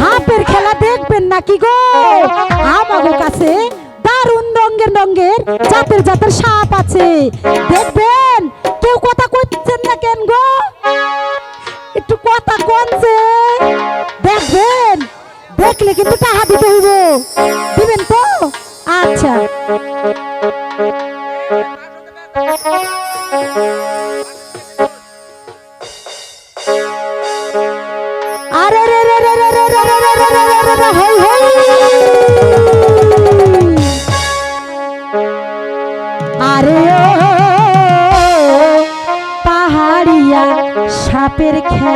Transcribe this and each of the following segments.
হাপের খেলা দেখবেন নাকি গো? আমাগো কাছে রঙের রঙের জাতের সাপ আছে। দেখবেন? কেউ কথা কইছেন না গো? একটু কথা কনছে দেখবেন? দেখলে কিন্তু টাকা দিতে হইব। দিবেন তো? আচ্ছা। দেখো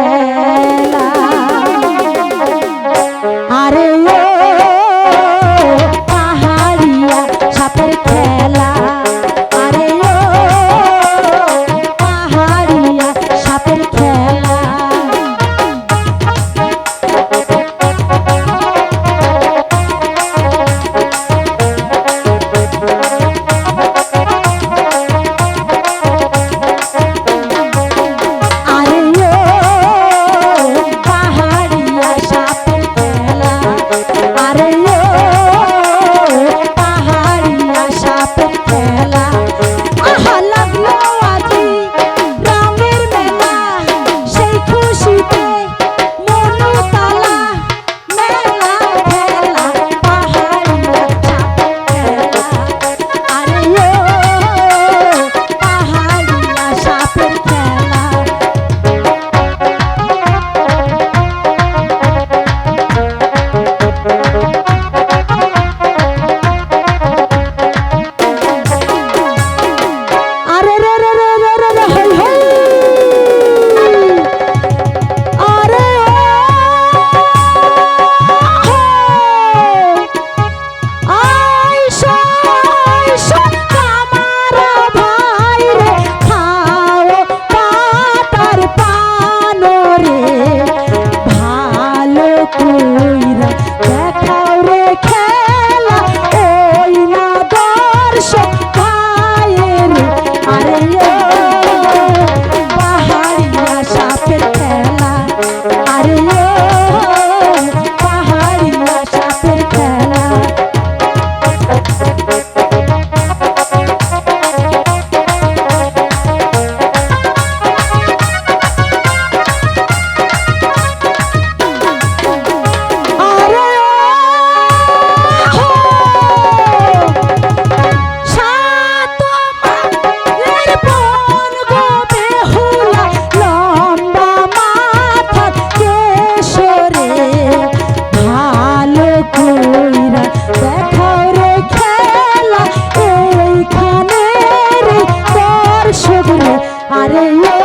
Are you?